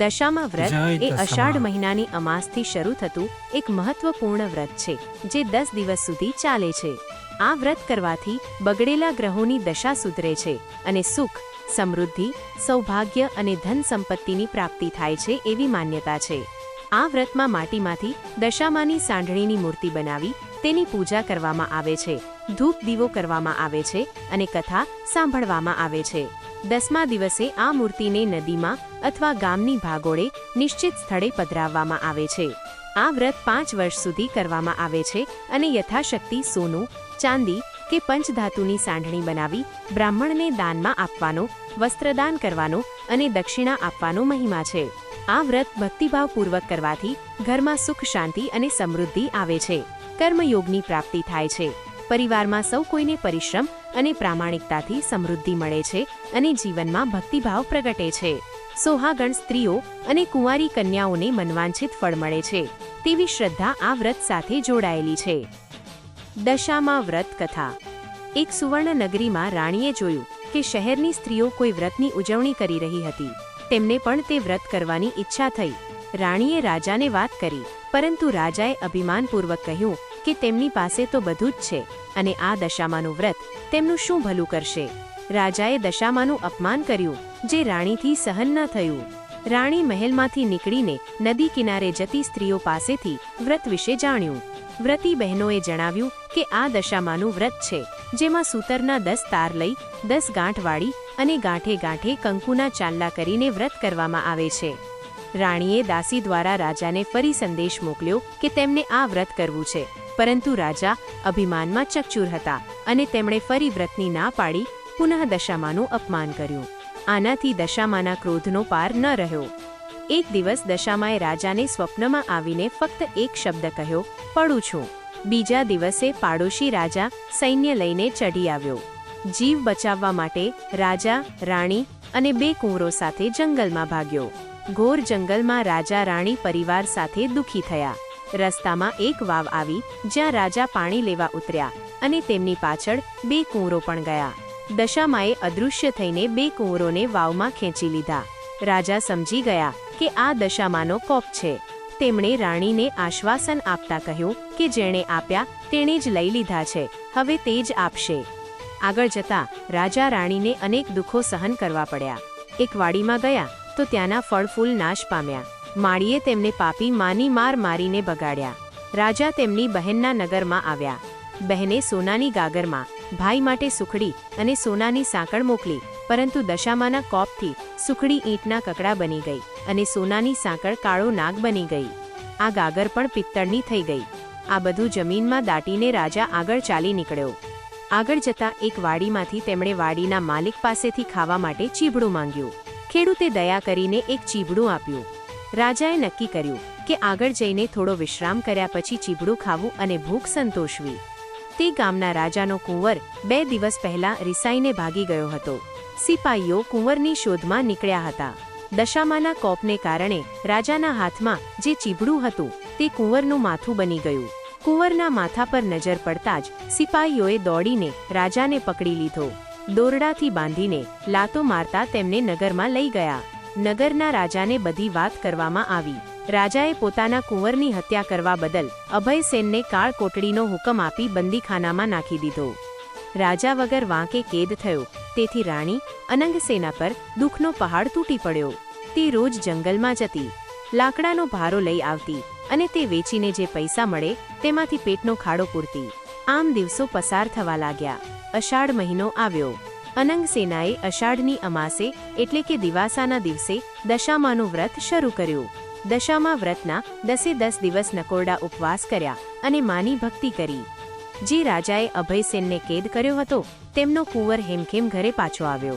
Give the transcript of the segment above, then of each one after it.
દશામાં વ્રત એ અષાઢ મહિનાની અમાસથી શરૂ થતું એક મહત્વપૂર્ણ વ્રત છે જે દસ દિવસ સુધી ચાલે છે. આ વ્રત કરવાથી બગડેલા ગ્રહોની દશા સુધરે છે અને સુખ સમૃદ્ધિ સૌભાગ્ય અને ધન સંપત્તિની પ્રાપ્તિ થાય છે એવી માન્યતા છે. આ વ્રતમાં માટીમાંથી દશામાની સાંઢણીની મૂર્તિ બનાવી તેની પૂજા કરવામાં આવે છે ધૂપ દીવો કરવામાં આવે છે અને કથા સાંભળવામાં આવે છે. દસમા દિવસે આ મૂર્તિને નદીમાં અથવા ગામની ભાગોળે નિશ્ચિત સ્થળે પધરાવવામાં આવે છે. આ વ્રત પાંચ વર્ષ સુધી કરવામાં આવે છે અને યથાશક્તિ સોનું, ચાંદી કે પંચધાતુની સાંઢણી બનાવી બ્રાહ્મણને દાનમાં આપવાનો, વસ્ત્રદાન કરવાનો અને દક્ષિણા આપવાનો મહિમા છે. આ વ્રત ભક્તિભાવપૂર્વક કરવાથી ઘરમાં સુખ, શાંતિ અને સમૃદ્ધિ આવે છે. કર્મયોગની પ્રાપ્તિ થાય છે. પરિવારમાં સૌ કોઈને પરિશ્રમ અને પ્રામાણિકતાથી સમૃદ્ધિ મળે છે અને જીવનમાં ભક્તિભાવ પ્રગટે છે. સોહાગણ સ્ત્રીઓ અને કુંવારી કન્યાઓને મનવાંછિત ફળ મળે છે. તેવી શ્રદ્ધા આ વ્રત સાથે જોડાયેલી છે. દશામાં વ્રત કથા. એક સુવર્ણ નગરીમાં રાણીએ જોયું કે શહેરની સ્ત્રીઓ કોઈ વ્રતની ઉજવણી કરી રહી હતી. તેમને પણ તે વ્રત કરવાની ઈચ્છા થઈ. રાણીએ રાજાને વાત કરી, પરંતુ રાજાએ અભિમાનપૂર્વક કહ્યું કે તેમની પાસે તો બધું જ છે અને આ દશામાનું વ્રત તેમનું શું ભલું કરશે? રાજાએ દશામાનું અપમાન કર્યું, જે રાણીથી સહન ન થયું. રાણી મહેલમાંથી નીકળીને નદી કિનારે જતી સ્ત્રીઓ પાસેથી વ્રત વિશે જાણ્યું. વ્રતી બહેનોએ જણાવ્યું કે આ દશામાનું વ્રત છે, જેમાં સૂતરના દસ તાર લઈ, દસ ગાંઠ વાળી અને ગાંઠે ગાંઠે કંકુના ચાંદલા કરીને વ્રત કરવામાં આવે છે. રાણીએ દાસી દ્વારા રાજાને ફરી સંદેશ મોકલ્યો કે તેમને આ વ્રત કરવું છે. પરંતુ રાજા અભિમાનમાં ચકચૂર હતા અને તેમણે ફરી વ્રતની ના પાડી પુનઃ દશામાનું અપમાન કર્યું. આનાથી દશામાના ક્રોધનો પાર ન રહ્યો. એક દિવસ દશામાએ રાજાને સ્વપ્નમાં આવીને ફક્ત એક શબ્દ કહ્યો, પડું છું. બીજા દિવસે પાડોશી રાજા સૈન્ય લઈને ચઢી આવ્યો. જીવ બચાવવા માટે રાજા, રાણી અને બે કુંવરો સાથે જંગલમાં ભાગ્યો. ઘોર જંગલમાં રાજા, રાણી પરિવાર સાથે દુઃખી થયા. રસ્તામાં એક વાવ આવી, જ્યાં રાજા પાણી લેવા ઉતર્યા અને તેમની પાછળ બે કુંવરો પણ ગયા. દશામાએ અદૃશ્ય થઈને બે કુંવરોને વાવમાં ખેંચી લીધા. રાજા સમજી ગયા કે આ દશામાનો કોપ છે. તેમણે રાણીને આશ્વાસન આપતા કહ્યું કે જેણે આપ્યા તેણે જ લઈ લીધા છે, હવે તે જ આપશે. આગળ જતા રાજા રાણીને અનેક દુઃખો સહન કરવા પડ્યા. એક વાડીમાં ગયા તો ત્યાંના ફળ ફૂલ નાશ પામ્યા. માળીએ તેમને પાપી માની માર મારીને બગાડ્યા. રાજા તેમની બહેનના નગરમાં આવ્યા. બહેને સોનાની ગાગરમાં ભાઈ માટે સુખડી અને સોનાની સાંકળ મોકલી, પરંતુ દશામાના કોપથી સુખડી ઈંટના કકડા બની ગઈ અને સોનાની સાંકળ કાળો નાગ બની ગઈ. આ ગાગર પણ પિત્તળની થઈ ગઈ. આ બધું જમીનમાં દાટીને રાજા આગળ ચાલી નીકળ્યો. આગળ જતા એક વાડીમાંથી તેમણે વાડીના માલિક પાસેથી ખાવા માટે ચીબડું માંગ્યું. ખેડૂતે દયા કરીને એક ચીબડું આપ્યું. રાજાએ નક્કી કર્યું કે આગળ જઈને થોડો વિશ્રામ કર્યા પછી ચીબડું ખાવું અને ભૂખ સંતોષવી. તે ગામના રાજાનો કુંવર બે દિવસ પહેલા રિસાઈને ભાગી ગયો હતો. સિપાઈઓ કુંવરની શોધમાં નીકળ્યા હતા. દશામાના કોપને કારણે રાજાના હાથમાં જે ચીબડું હતું તે કુંવરનું માથું બની ગયું. કુંવરના માથા પર નજર પડતા જ સિપાહીઓએ દોડીને રાજાને પકડી લીધો. દોરડાથી બાંધીને લાતો મારતા તેમને નગરમાં લઈ ગયા. નગરના રાજાને બધી વાત કરવામાં આવી. રાજાએ પોતાના કુંવરની હત્યા કરવા બદલ અભયસેનને કાળ કોટડીનો હુકમ આપી બંદીખાનામાં નાખી દીધો. રાજા વગર વાંકે કેદ થયો. તેથી રાણી અનંગસેના પર દુઃખનો પહાડ તૂટી પડ્યો. તે રોજ જંગલમાં જતી, લાકડાનો ભારો લઈ આવતી અને તે વેચીને જે પૈસા મળે તેમાંથી પેટનો ખાડો પૂરતી. આમ દિવસો પસાર થવા લાગ્યા. અષાઢ મહિનો આવ્યો. અનંગસેનાએ અષાઢની અમાસે, એટલે કે દિવાસાના દિવસે, દશામાનું વ્રત શરૂ કર્યું. દશામા વ્રતના દસે દસ દિવસ નકોરડા ઉપવાસ કર્યા અને માની ભક્તિ કરી. જે રાજાએ અભયસેનને કેદ કર્યો હતો, તેમનો કુંવર હેમખેમ ઘરે પાછો આવ્યો.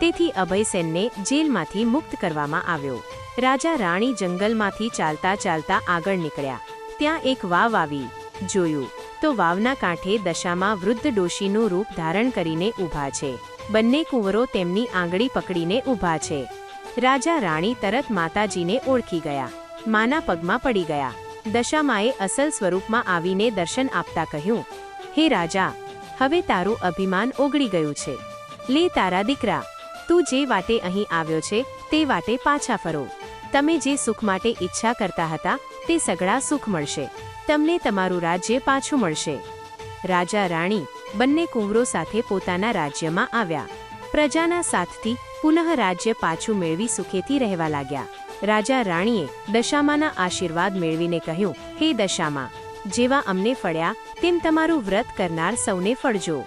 તેથી અભયસેનને જેલમાંથી મુક્ત કરવામાં આવ્યો. રાજા રાણી જંગલમાંથી ચાલતા ચાલતા આગળ નીકળ્યા. ત્યાં એક વાવ આવી. જોયું તો વાવના કાંઠે દશામાં વૃદ્ધ ડોશીનું રૂપ ધારણ કરીને ઊભા છે. બંને કુંવરો તેમની આંગળી પકડીને ઊભા છે. રાજા રાણી તરત માતાજીને ઓળખી ગયા. માના પગમાં પડી ગયા. દશામાએ અસલ સ્વરૂપમાં આવીને દર્શન આપતા કહ્યું, હે રાજા, હવે તારું અભિમાન ઓગળી ગયું છે. લે તારા દીકરા, તું જે વાટે અહીં આવ્યો છે, તે વાટે પાછા ફરો. તમે જે સુખ માટે ઈચ્છા કરતા હતા, તે સગળા સુખ મળશે. તમને તમારું રાજ્ય પાછું મળશે. રાજા રાણી બંને કુંવરો સાથે પોતાના રાજ્યમાં આવ્યા. પ્રજાના સાથથી પુનઃ રાજ્ય પાછું મેળવી સુખેથી રહેવા લાગ્યા. રાજા રાણીએ દશામાના આશીર્વાદ મેળવીને કહ્યું, હે દશામાં, જેવા અમને ફળ્યા, તેમ તમારું વ્રત કરનાર સૌને ફળજો.